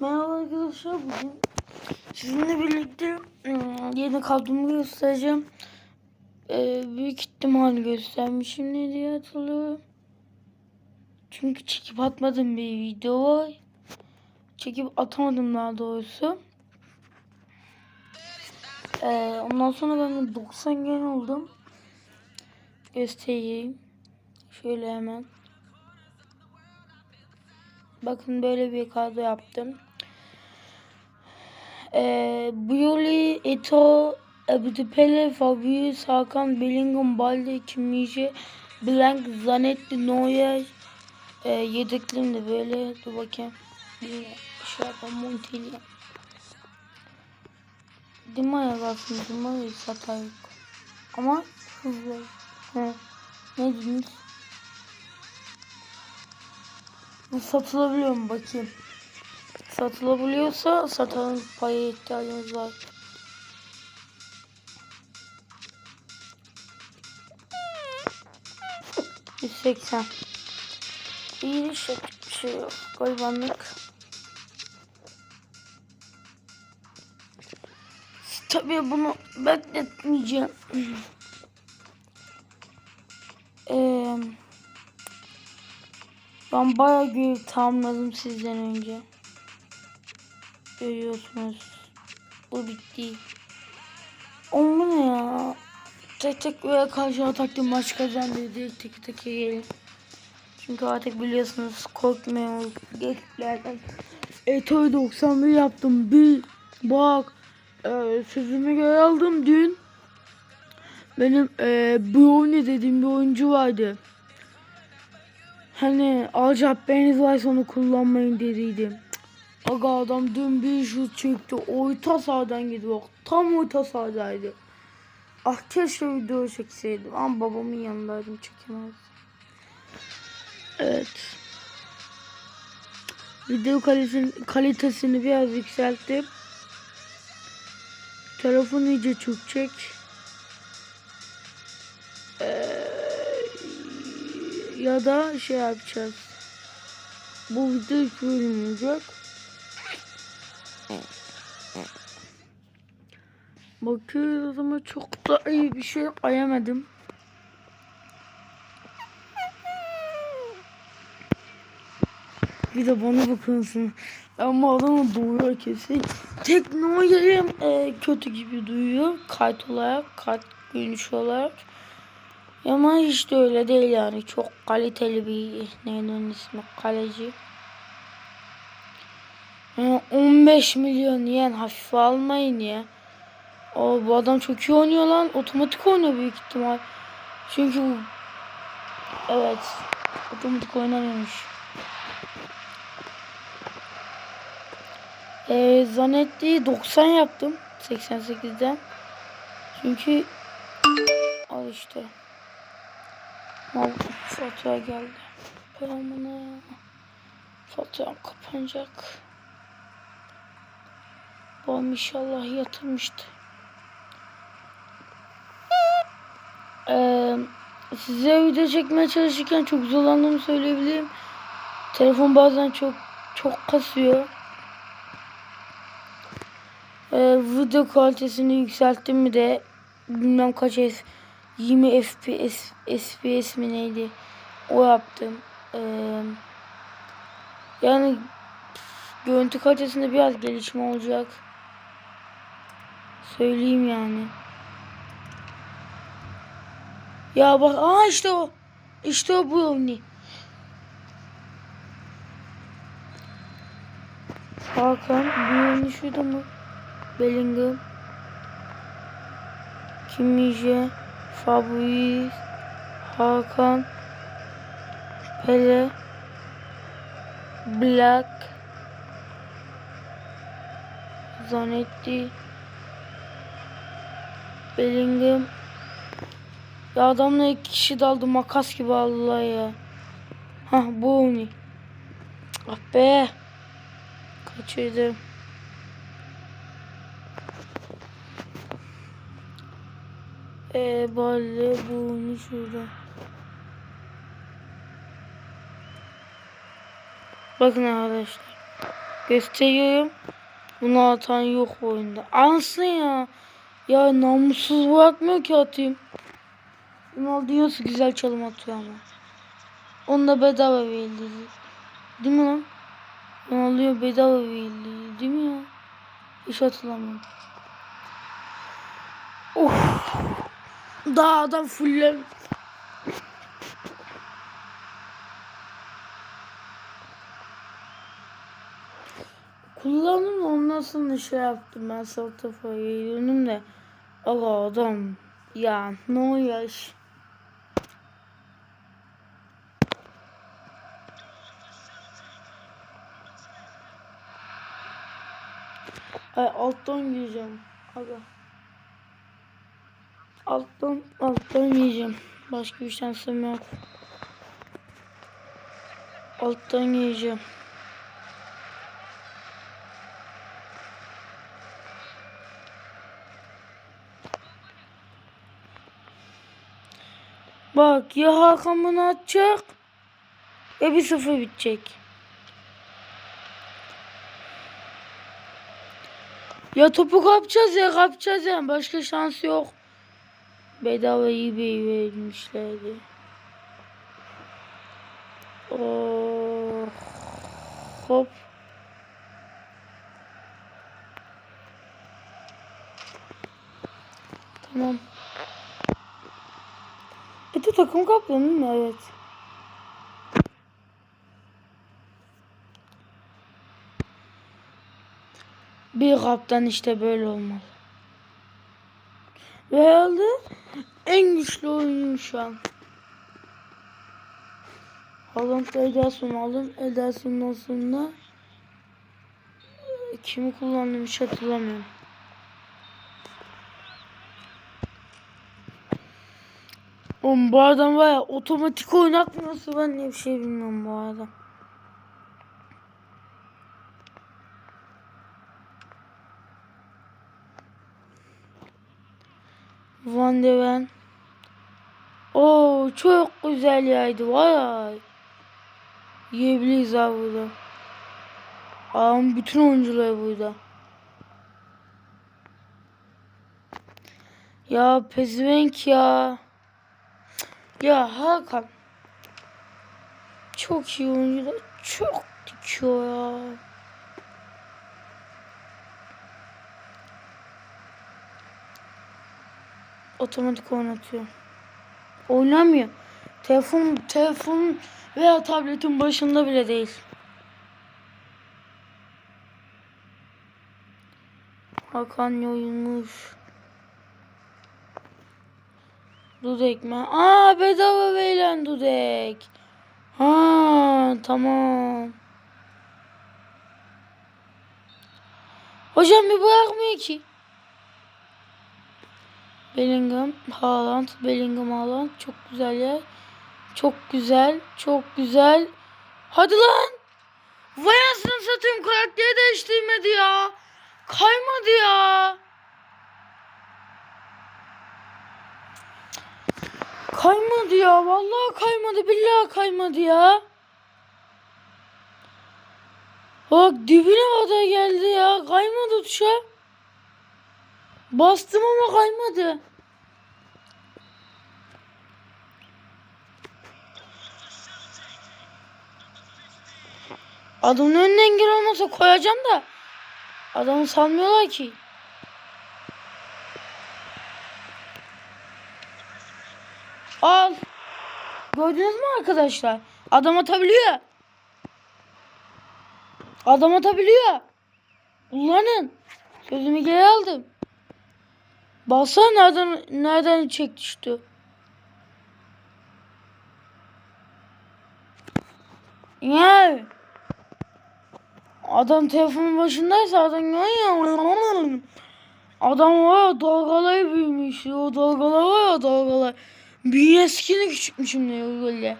Merhaba arkadaşlar bugün sizinle birlikte ım, yeni kadromu göstereceğim. Ee, büyük ihtimal göstermişim ne diye hatırlıyorum. Çünkü çekip atmadığım bir video var. Çekip atamadım daha doğrusu. Ee, ondan sonra ben de 90 gen oldum. Göstereyim. Şöyle hemen. Bakın böyle bir kadro yaptım. Ee, Buyoli, Eto, Abdülpele, Fabius, Hakan, Bellingham, Balde, Kimmich, Blank, Zanetti, Neuer. Ee, yedeklim de böyle. Dur bakayım. Bir şey yapalım. Montella. Dimaya kalsın. Dimaya satar yok. Ama hızlı. Ne dediniz? Satılabiliyor mu bakayım. Satılabiliyorsa satalım paya ihtiyacımız var. Yüz seksen. İyi bir şey yok. Tabii bunu bekletmeyeceğim. Eee ben bayağı görev tamamladım sizden önce. Görüyorsunuz. Bu bitti. Ama ne ya? Tek tek böyle karşıya taktım maç kazandı diye tek tek gelin. Çünkü artık biliyorsunuz korkmuyor geçlerden. Eto'yu 91 yaptım. Bir bak e, sözümü göre aldım dün. Benim e, Brownie dediğim bir oyuncu vardı. Hani alacaklarınız varsa onu kullanmayın dediydim. Aga adam dün bir şut çekti. Orta sahadan gidiyor. Tam orta sahadaydı. Ah keşke video çekseydim. Ama babamın yanındaydım çekemezdim. Evet. Video kalitesini, kalitesini biraz yükselttim. Telefon iyice çökecek. Ya da şey yapacağız. Bu video üç bölüm olacak. Bakıyoruz ama çok da iyi bir şey ayamadım. Bir de bana bakıyorsun. Ama adamı duyuyor kesin. Teknolojim e, kötü gibi duyuyor. Kayıt olarak, kayıt görünüş olarak. Ama hiç de öyle değil yani. Çok kaliteli bir neydi onun ismi kaleci. Yani 15 milyon yen hafife almayın ya. O bu adam çok iyi oynuyor lan. Otomatik oynuyor büyük ihtimal. Çünkü bu evet otomatik oynamıyormuş. Ee, Zanetti 90 yaptım 88'den. Çünkü al işte. Mal fatura geldi. Paramına faturam kapanacak. Babam inşallah yatırmıştı. Ee, size video çekmeye çalışırken çok zorlandığımı söyleyebilirim. Telefon bazen çok çok kasıyor. Ee, video kalitesini yükselttim mi de bilmem kaç F 20 FPS FPS mi neydi o yaptım. Ee, yani görüntü kalitesinde biraz gelişme olacak. Söyleyeyim yani. Ya bak aa işte o. İşte o bu oyunu. Hakan oyunu şurada mı? Bellingham. Kimmich. Fabrice. Hakan. Pele. Black. Zanetti. Bellingham. Ya adamla iki kişi daldı makas gibi aldılar ya. Hah bu oyunu. Ah be. Kaçırdım. Eee böyle bu oyunu şurada. Bakın arkadaşlar. Gösteriyorum. Bunu atan yok oyunda. Ansın ya. Ya namussuz bırakmıyor ki atayım. Ronaldo nasıl güzel çalım atıyor ama. Onu da bedava verildi. Değil mi lan? Ronaldo bedava verildi. Değil mi ya? Hiç hatırlamıyorum. Of. Daha adam fulle. Kullandım ondan sonra şey yaptım. Ben Saltafa'ya yürüdüm de Allah adam. Ya ne yaş? Ay alttan gireceğim. Aga alttan alttan gireceğim başka bir şansım yok alttan gireceğim Bak ya Hakan bunu atacak ya bir sıfır bitecek. Ya topu kapacağız ya kapacağız yani başka şans yok. Bedava bir vermişlerdi. Oh, hop. Tamam. Ete takım kaptanı mı? Evet. Bir kaptan işte böyle olmalı. Ve herhalde en güçlü oyuncu şu an. Haaland Ederson alın. Ederson'dan sonra kimi kullandım hiç hatırlamıyorum. Oğlum bu adam var ya otomatik oynatmıyorsa ben ne bir şey bilmiyorum bu adam. Van de Ven. Oo çok güzel yaydı vay. Yiyebiliriz abi burada. Ağam bütün oyuncular burada. Ya pezevenk ya. Ya Hakan. Çok iyi oyuncular. Çok dikiyor ya. Otomatik oynatıyor. Oynamıyor. Telefon, telefon veya tabletin başında bile değil. Hakan yoymuş. Dudek mi? Aa bedava verilen Dudek. Ha tamam. Hocam bir bırakmıyor ki. Bellingham, Haaland, Bellingham, Haaland. Çok güzel ya. Çok güzel, çok güzel. Hadi lan. Vay anasını satayım karakteri değiştirmedi ya. Kaymadı ya. Kaymadı ya. Vallahi kaymadı. Billahi kaymadı ya. Bak dibine kadar geldi ya. Kaymadı tuşa. Bastım ama kaymadı. Adamın önüne engel olmasa koyacağım da. Adamı salmıyorlar ki. Al. Gördünüz mü arkadaşlar? Adam atabiliyor. Adam atabiliyor. Kullanın. Sözümü geri aldım. Baksana nereden nereden çek düştü. Ya. Adam telefonun başındaysa adam ya Adam var ya dalgalayı büyümüş. O dalgalar var ya dalgalar. Bir eskini küçükmüşüm diyor böyle.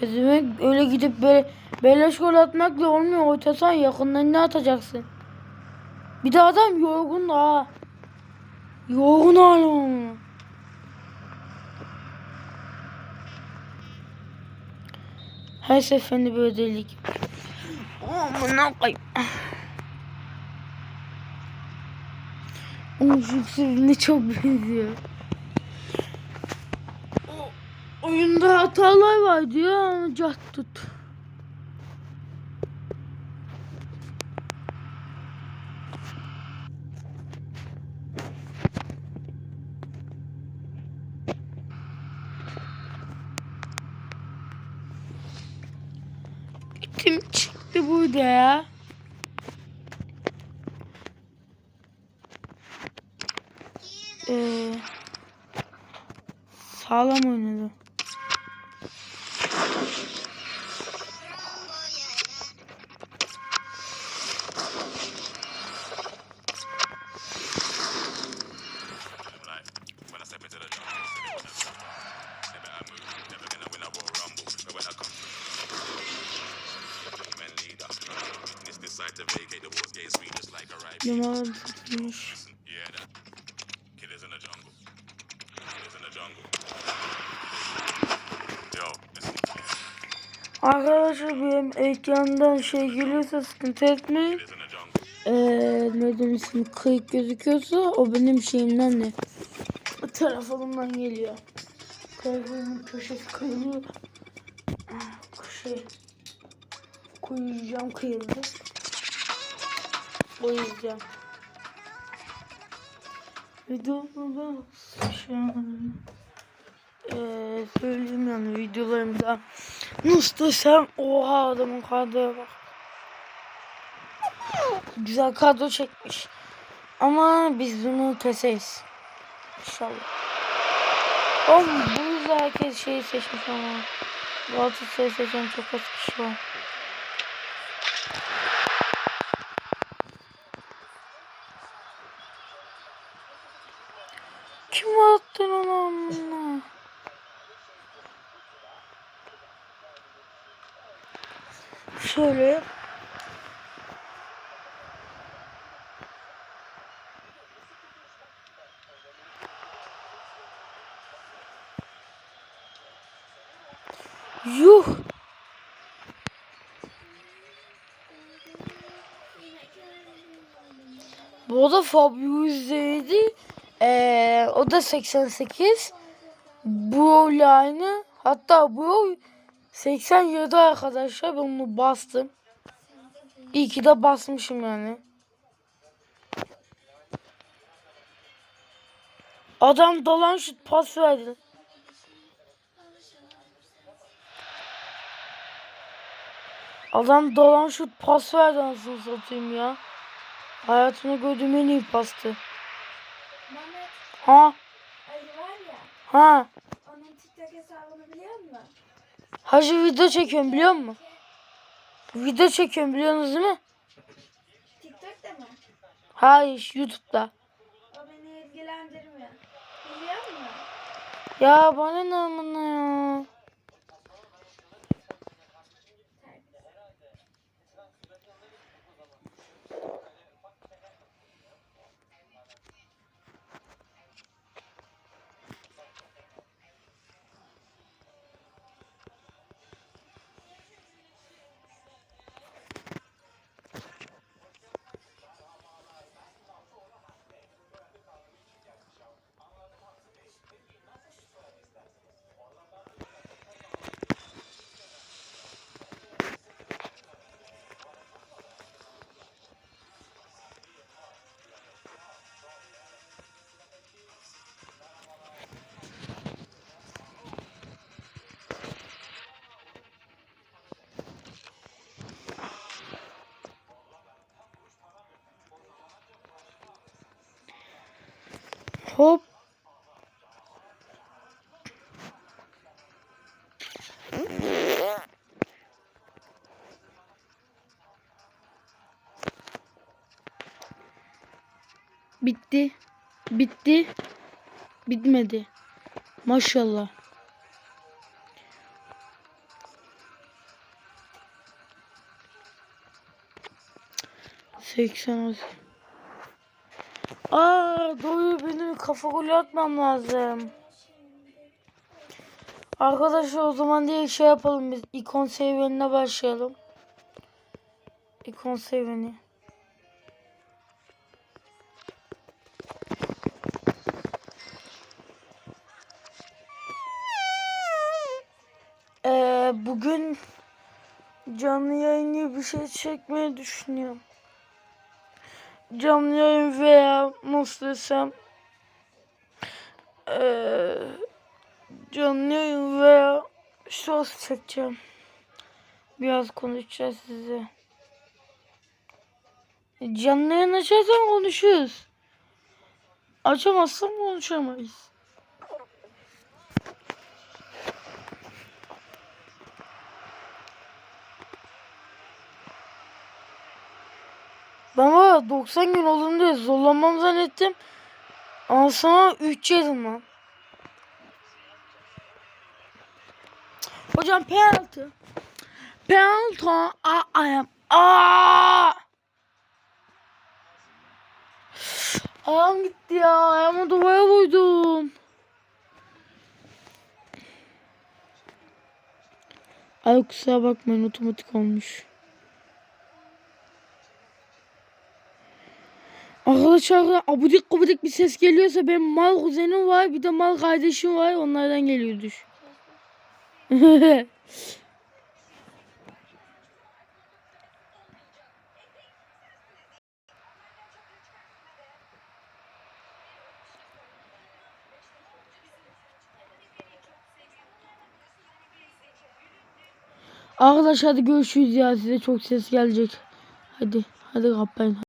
Pezevenk öyle gidip böyle beleş gol atmakla olmuyor. Ortasan yakından ne atacaksın? Bir de adam yorgun da. Yorgun hala. Her seferinde böyle delik. Amına koyayım. Şu ikisi çok benziyor. Oyunda hatalar var diyor ama cat tut. Kim çıktı burada ya? Ee, sağlam oynadı. Yo, listen. Arkadaşlar benim ekrandan şey geliyorsa sıkıntı etmeyin. Ee, ne demişsin kayık gözüküyorsa o benim şeyimden de. O telefonumdan geliyor. Telefonumun köşesi kayılıyor. Ah, Şey. Koyacağım kıyıldı. Yüzden. Videomda şu an ee, söyleyeyim yani videolarımda nasıl desem oha adamın kadroya bak güzel kadro çekmiş. Ama biz bunu keseriz. İnşallah. Oğlum bu yüzden herkes şeyi seçmiş ama. Galatasaray'ı seçen çok az kişi var. Kim attı onu amına? Şöyle Yuh. Bu da Fabio yüzdeydi. Ee, o da 88. Bu ile aynı. Hatta bu 87 arkadaşlar. Ben onu bastım. İyi ki de basmışım yani. Adam dolan şut pas verdi. Adam dolan şut pas verdi anasını satayım ya. Hayatımda gördüğüm en iyi pastı. Ha Ali var ya, ha. onun TikTok hesabını biliyor musun? Hacı video çekiyorum biliyor musun? Video çekiyorum biliyorsunuz değil mi? TikTok'ta mı? Hayır YouTube'da. O beni ilgilendirmiyor. Biliyor musun? Ya bana ne amına ya. Hop. Bitti. Bitti. Bitmedi. Maşallah. Seksen Aa doğru benim kafa golü atmam lazım. Arkadaşlar o zaman diye şey yapalım biz. ikon serüvenine başlayalım. İkon serüveni. Ee, bugün canlı yayın gibi bir şey çekmeyi düşünüyorum. Canlı veya nasıl desem ee, canlı yayın veya short çekeceğim. Biraz konuşacağız size. Canlı yayın açarsan konuşuruz. Açamazsam konuşamayız. Ben var ya 90 gün olduğunu diye zorlanmam zannettim. Ama sonra 3 yedim lan. Hocam penaltı. Penaltı. Aa, ayağım. Aa! Ayağım gitti ya. Ayağımı duvara vurdum. Ay kusura bakmayın otomatik olmuş. Arkadaşlar abudik abudik bir ses geliyorsa benim mal kuzenim var bir de mal kardeşim var onlardan geliyordur. Arkadaşlar hadi görüşürüz ya size çok ses gelecek. Hadi hadi kapayın.